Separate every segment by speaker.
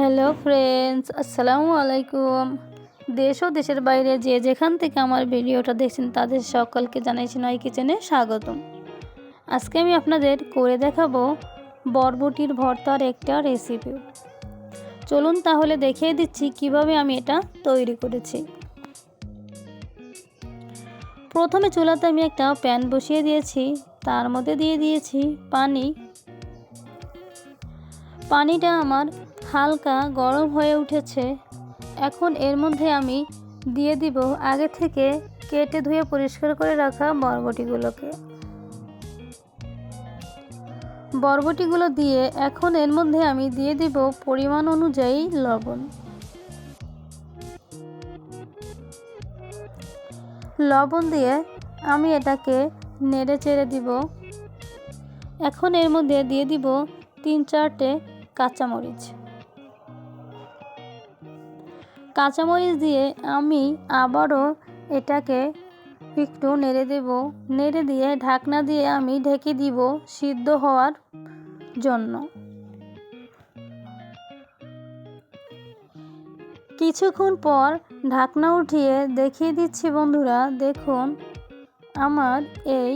Speaker 1: Hello friends, আসসালামু আলাইকুম। দেশ ও দেশের বাইরে যে যেখান থেকে আমার ভিডিওটা দেখছেন, তাদের সকলকে জানাইছি নয় কিচেনে স্বাগতম। আজকে আমি আপনাদের করে দেখাবো বরবটির ভর্তার একটা রেসিপি চলুন তাহলে দেখিয়ে দিচ্ছি কীভাবে আমি এটা তৈরি করেছি। প্রথমে চুলাতে আমি একটা প্যান বসিয়ে দিয়েছি, তার মধ্যে দিয়ে দিয়েছি পানি। পানিটা আমার হালকা গরম হয়ে উঠেছে। এখন এর মধ্যে আমি দিয়ে দিব আগে থেকে কেটে ধুয়ে পরিষ্কার করে রাখা বরবটিগুলোকে। বরবটিগুলো দিয়ে এখন এর মধ্যে আমি দিয়ে দিব পরিমাণ অনুযায়ী লবণ। লবণ দিয়ে আমি এটাকে নেড়ে চেড়ে দিব। এখন এর মধ্যে দিয়ে দিব তিন চারটে কাঁচামরিচ। কাঁচামরিচ দিয়ে আমি আবারও এটাকে একটু নেড়ে দেব। নেড়ে দিয়ে ঢাকনা দিয়ে আমি ঢেকে দিব সিদ্ধ হওয়ার জন্য। কিছুক্ষণ পর ঢাকনা উঠিয়ে দেখিয়ে দিচ্ছি বন্ধুরা, দেখুন আমার এই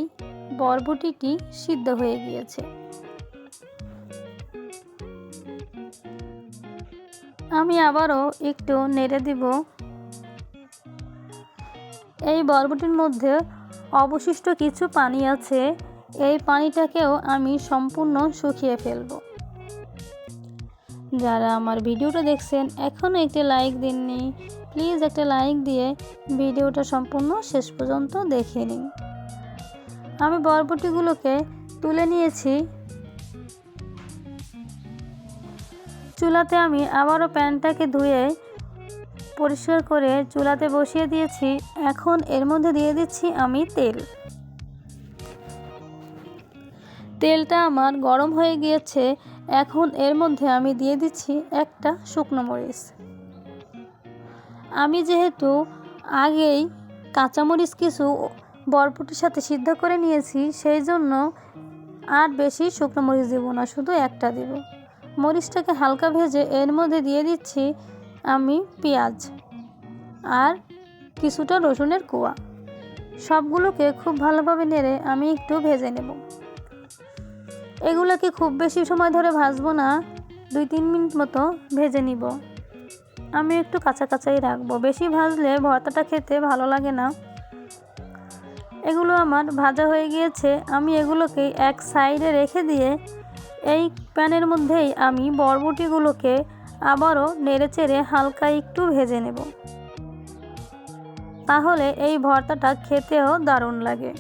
Speaker 1: বরবটিটি সিদ্ধ হয়ে গিয়েছে। আমি আবারও একটু নেড়ে দিব। এই বরবটির মধ্যে অবশিষ্ট কিছু পানি আছে। এই পানিটাকেও আমি সম্পূর্ণ শুকিয়ে ফেলব। যারা আমার ভিডিওটা দেখছেন, এখনও একটি লাইক দিননি, প্লিজ একটা লাইক দিয়ে ভিডিওটা সম্পূর্ণ শেষ পর্যন্ত দেখে নিন। আমি বরবটিগুলোকে তুলে নিয়েছি। চুলাতে আমি আবারও প্যানটাকে ধুয়ে পরিষ্কার করে চুলাতে বসিয়ে দিয়েছি। এখন এর মধ্যে দিয়ে দিচ্ছি আমি তেল। তেলটা আমার গরম হয়ে গিয়েছে। এখন এর মধ্যে আমি দিয়ে দিচ্ছি একটা শুকনো মরিচ। আমি যেহেতু আগেই কাঁচামরিচ কিছু বরবটির সাথে সিদ্ধ করে নিয়েছি, সেই জন্য আর বেশি শুকনো মরিচ দেবো না, শুধু একটা দেবো। মরিচটাকে হালকা ভেজে এর মধ্যে দিয়ে দিচ্ছি আমি পেঁয়াজ আর কিছুটা রসুনের কুয়া। সবগুলোকে খুব ভালোভাবে নেড়ে আমি একটু ভেজে নেব। এগুলোকে খুব বেশি সময় ধরে ভাজবো না, দুই তিন মিনিট মতো ভেজে নিব। আমি একটু কাঁচা কাঁচাই রাখব। বেশি ভাজলে ভর্তাটা খেতে ভালো লাগে না। এগুলো আমার ভাজা হয়ে গিয়েছে। আমি এগুলোকে এক সাইডে রেখে দিয়ে এই প্যানের মধ্যেই আমি বরবটিগুলোকে আবারও নেড়েচেড়ে হালকা একটু ভেজে নেব। তাহলে এই ভর্তাটা খেতেও দারুণ লাগে।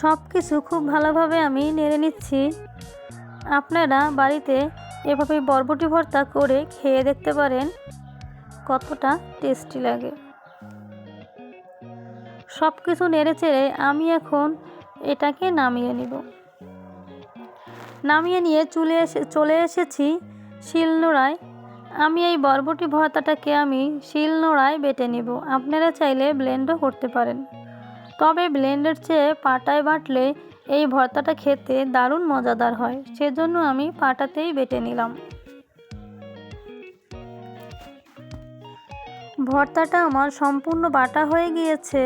Speaker 1: সব কিছু খুব ভালোভাবে আমি নেড়ে নিচ্ছি। আপনারা বাড়িতে এভাবে বরবটি ভর্তা করে খেয়ে দেখতে পারেন কতটা টেস্টি লাগে। সব কিছু নেড়ে চেড়ে আমি এখন এটাকে নামিয়ে নিব। নামিয়ে নিয়ে চলে এসে, চলে এসেছি শিলনোড়ায়। আমি এই বরবটি ভর্তাটাকে আমি শিলনোড়ায় বেটে নিব। আপনারা চাইলে ব্লেন্ডও করতে পারেন। তবে ব্লেন্ডের চেয়ে পাটায় বাটলে এই ভর্তাটা খেতে দারুণ মজাদার হয়। সেজন্য আমি পাটাতেই বেটে নিলাম। ভর্তাটা আমার সম্পূর্ণ বাটা হয়ে গিয়েছে।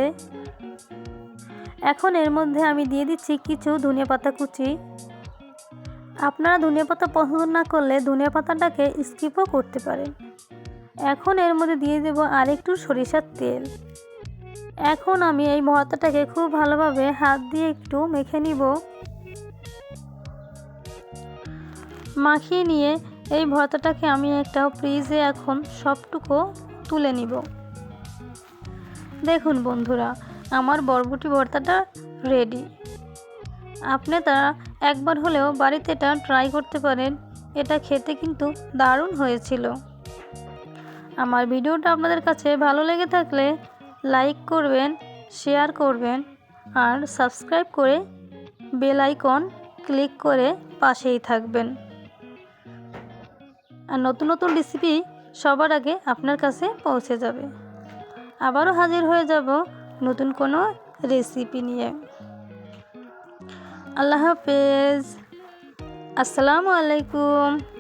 Speaker 1: এখন এর মধ্যে আমি দিয়ে দিচ্ছি কিছু ধনিয়া পাতা কুচি। আপনারা ধনিয়া পাতা পছন্দ না করলে ধনিয়া পাতাটাকে স্কিপও করতে পারেন। এখন এর মধ্যে দিয়ে দেব আরেকটু সরিষার তেল। এখন আমি এই ভর্তাটাকে খুব ভালোভাবে হাত দিয়ে একটু মেখে নিব। মাখিয়ে নিয়ে এই ভর্তাটাকে আমি একটা ফ্রিজে এখন সবটুকু তুলে নিব। দেখুন বন্ধুরা আমার বরবটি ভর্তাটা রেডি আপনি তারা একবার হলেও বাড়িতে এটা ট্রাই করতে পারেন। এটা খেতে কিন্তু দারুণ হয়েছিল। আমার ভিডিওটা আপনাদের কাছে ভালো লেগে থাকলে লাইক করবেন শেয়ার করবেন, আর সাবস্ক্রাইব করে বেল আইকন ক্লিক করে পাশেই থাকবেন। আর নতুন নতুন রেসিপি সবার আগে আপনার কাছে পৌঁছে যাবে। আবারও হাজির হয়ে যাব নতুন কোনো রেসিপি নিয়ে। আল্লাহ হাফেজ। আসসালামু আলাইকুম।